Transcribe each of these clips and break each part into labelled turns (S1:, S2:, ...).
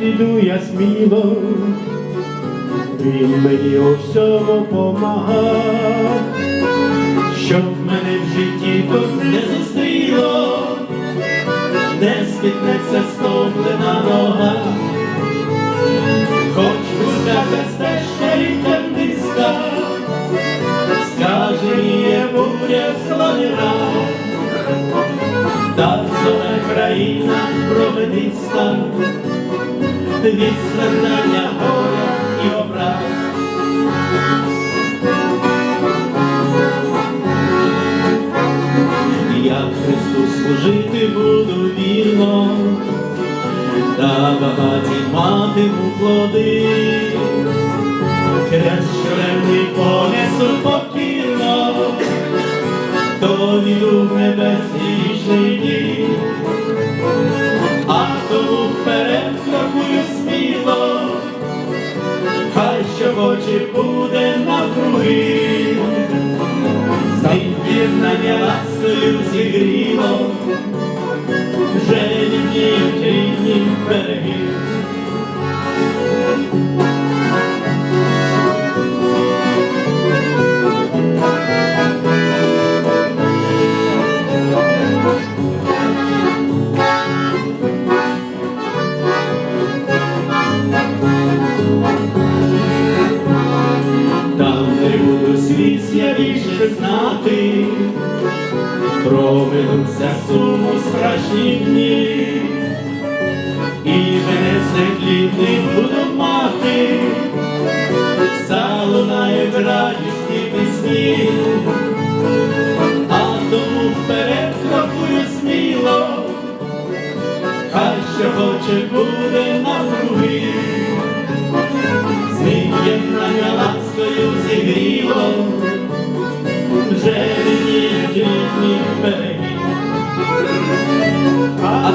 S1: йду я сміло, він мені у всьому помагав, щоб мене в житті тут не зустріло, не спітнеться стоплена нога, страждання горя і образ. Я Христу служити буду вірно, та багаті матиму плоди, хрест щоремний понесу З'єднання ласкою зігріло, вже відніють рідні береги.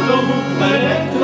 S1: А тому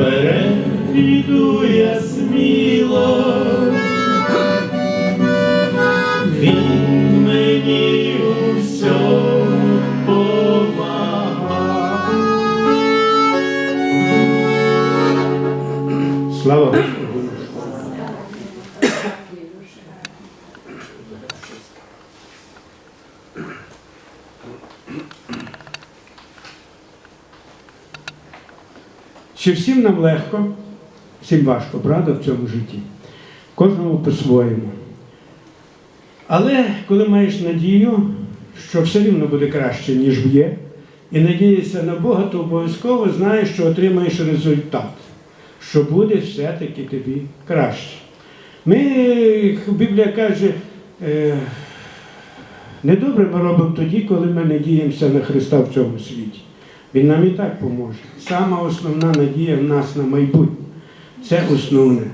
S1: вперед іду я сміло, Він мені у всьому помагав. Слава Господу! Чи всім нам легко, всім важко, правда, в цьому житті? Кожному по-своєму. Але коли маєш надію, що все рівно буде краще, ніж є, і надієшся на Бога, то обов'язково знаєш, що отримаєш результат, що буде все-таки тобі краще. Ми, Біблія каже, е, недобре ми робимо тоді, коли ми надіємося на Христа в цьому світі. Він нам і так поможе. Сама основна надія в нас на майбутнє. Це основне.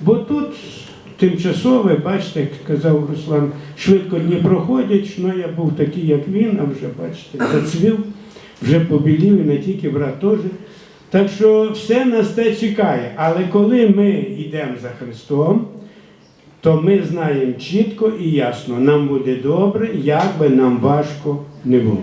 S1: Бо тут тимчасове, бачите, як казав Руслан, швидко дні проходять, що я був такий, як він, а вже, бачите, зацвів, вже побілів і не тільки брат теж. Так що все нас те чекає. Але коли ми йдемо за Христом, то ми знаємо чітко і ясно, нам буде добре, як би нам важко не було.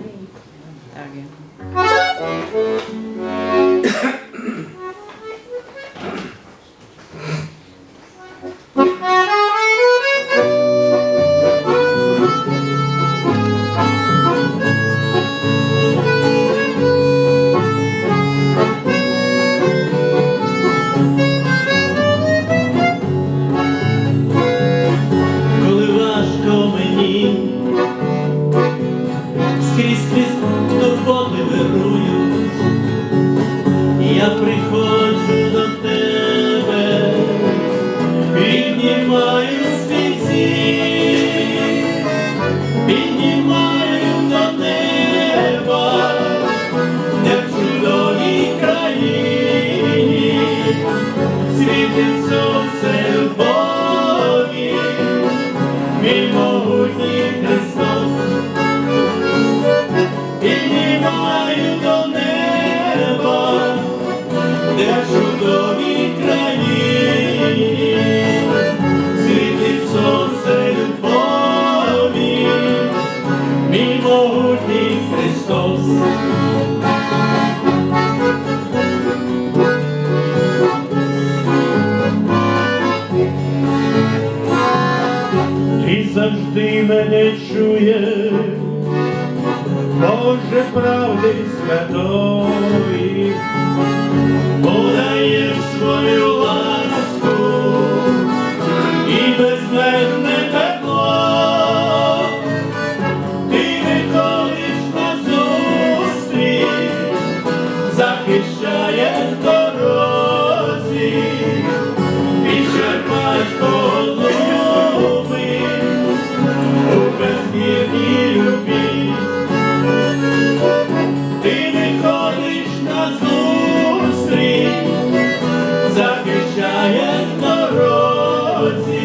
S1: Чуєш, Боже правди святої, Lord.